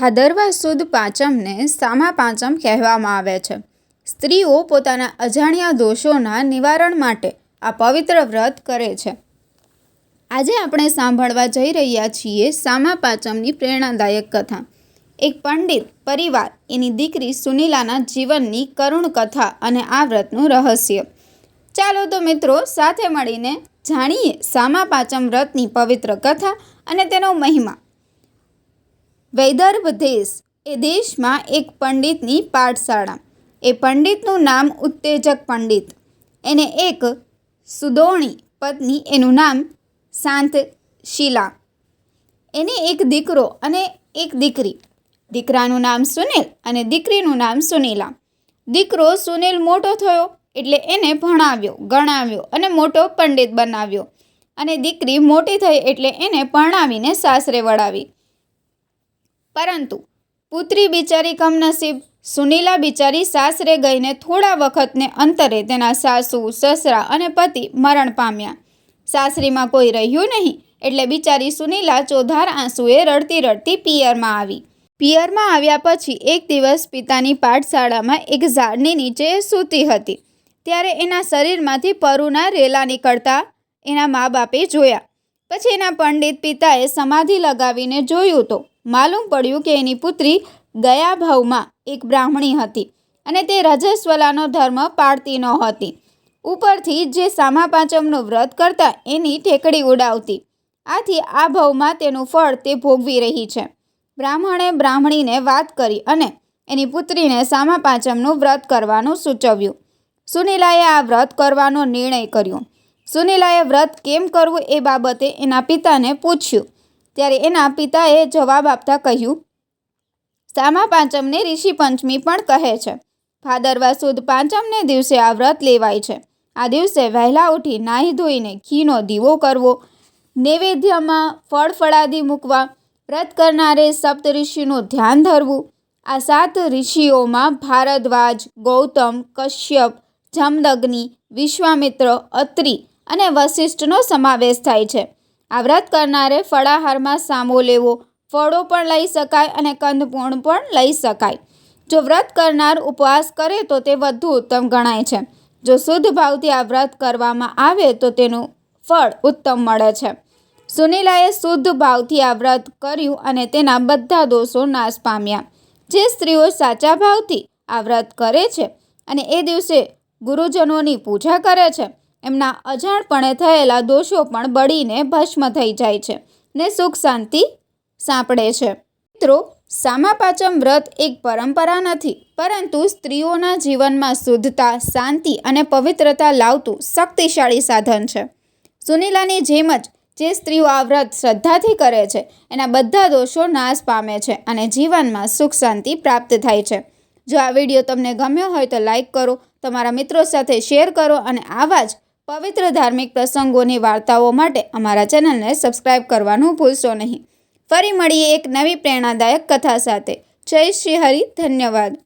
ભાદરવા સુદ પાંચમને સામા પાંચમ કહેવામાં આવે છે. સ્ત્રીઓ પોતાના અજાણ્યા દોષોના નિવારણ માટે આ પવિત્ર વ્રત કરે છે. આજે આપણે સાંભળવા જઈ રહ્યા છીએ સામા પાંચમની પ્રેરણાદાયક કથા. એક પંડિત પરિવાર એની દીકરી સુનીલાના જીવનની કરુણ કથા અને આ વ્રતનું રહસ્ય. ચાલો તો મિત્રો સાથે મળીને જાણીએ સામા પાંચમ વ્રતની પવિત્ર કથા અને તેનો મહિમા. વૈદર્ભ દેશ એ દેશમાં એક પંડિતની પાઠશાળા. એ પંડિતનું નામ ઉત્તેજક પંડિત. એને એક સુદોણી પત્ની, એનું નામ શાંત શીલા. એને એક દીકરો અને એક દીકરી. દીકરાનું નામ સુનિલ અને દીકરીનું નામ સુનીલા. દીકરો સુનિલ મોટો થયો એટલે એને ભણાવ્યો, ગણાવ્યો અને મોટો પંડિત બનાવ્યો. અને દીકરી મોટી થઈ એટલે એને પરણાવીને સાસરે વળાવી. પરંતુ પુત્રી બિચારી કમનસીબ સુનીલા બિચારી સાસરે ગઈને થોડા વખતને અંતરે તેના સાસુ, સસરા અને પતિ મરણ પામ્યા. સાસરીમાં કોઈ રહ્યું નહીં એટલે બિચારી સુનીલા ચોધાર આંસુએ રડતી રડતી પિયરમાં આવી. પિયરમાં આવ્યા પછી એક દિવસ પિતાની પાઠશાળામાં એક ઝાડની નીચે સૂતી હતી. ત્યારે એના શરીરમાંથી પરુના રેલા નીકળતા એના મા બાપે જોયા. પછી એના પંડિત પિતાએ સમાધિ લગાવીને જોયું તો માલુમ પડ્યું કે એની પુત્રી ગયા ભાવમાં એક બ્રાહ્મણી હતી અને તે રજસ્વલાનો ધર્મ પાળતી નહોતી. ઉપરથી જે સામા પાંચમનું વ્રત કરતા એની ઠેકડી ઉડાવતી. આથી આ ભાવમાં તેનું ફળ તે ભોગવી રહી છે. બ્રાહ્મણે બ્રાહ્મણીને વાત કરી અને એની પુત્રીને સામા પાંચમનું વ્રત કરવાનું સૂચવ્યું. સુનિલાએ આ વ્રત કરવાનો નિર્ણય કર્યો. સુનીલાએ વ્રત કેમ કરવું એ બાબતે એના પિતાને પૂછ્યું. ત્યારે એના પિતાએ જવાબ આપતા કહ્યું, સામા પાંચમને ઋષિ પંચમી પણ કહે છે. ભાદરવા સુદ પાંચમને દિવસે આ વ્રત લેવાય છે. આ દિવસે વહેલા ઉઠી નાહી ધોઈને ઘીનો દીવો કરવો, નૈવેદ્યમાં ફળ ફળાદી મૂકવા, વ્રત કરનારે સપ્ત ઋષિનું ધ્યાન ધરવું. આ સાત ઋષિઓમાં ભારદ્વાજ, ગૌતમ, કશ્યપ, જમદગ્નિ, વિશ્વામિત્ર, અત્રિ અને વશિષ્ઠનો સમાવેશ થાય છે. આ વ્રત કરનારે ફળાહારમાં સામો લેવો, ફળો પણ લઈ શકાય અને કંદપૂર્ણ પણ લઈ શકાય. જો વ્રત કરનાર ઉપવાસ કરે તો તે વધુ ઉત્તમ ગણાય છે. જો શુદ્ધ ભાવથી આ વ્રત કરવામાં આવે તો તેનું ફળ ઉત્તમ મળે છે. સુનિલાએ શુદ્ધ ભાવથી આ વ્રત કર્યું અને તેના બધા દોષો નાશ પામ્યા. જે સ્ત્રીઓ સાચા ભાવથી આ વ્રત કરે છે અને એ દિવસે ગુરુજનોની પૂજા કરે છે એમના અજાણપણે થયેલા દોષો પણ બળીને ભસ્મ થઈ જાય છે ને સુખ શાંતિ સાંપડે છે. મિત્રો, સામા પાંચમ વ્રત એક પરંપરા નથી, પરંતુ સ્ત્રીઓના જીવનમાં શુદ્ધતા, શાંતિ અને પવિત્રતા લાવતું શક્તિશાળી સાધન છે. સુનીલાની જેમ જ જે સ્ત્રીઓ આ વ્રત શ્રદ્ધાથી કરે છે, એના બધા દોષો નાશ પામે છે અને જીવનમાં સુખ શાંતિ પ્રાપ્ત થાય છે. જો આ વીડિયો તમને ગમ્યો હોય તો લાઈક કરો, તમારા મિત્રો સાથે શેર કરો અને આવા જ પવિત્ર ધાર્મિક પ્રસંગોની વાર્તાઓ માટે અમારા ચેનલને સબસ્ક્રાઈબ કરવાનું ભૂલશો નહીં. ફરી મળીએ એક નવી પ્રેરણાદાયક કથા સાથે. જય શ્રી હરિ, ધન્યવાદ.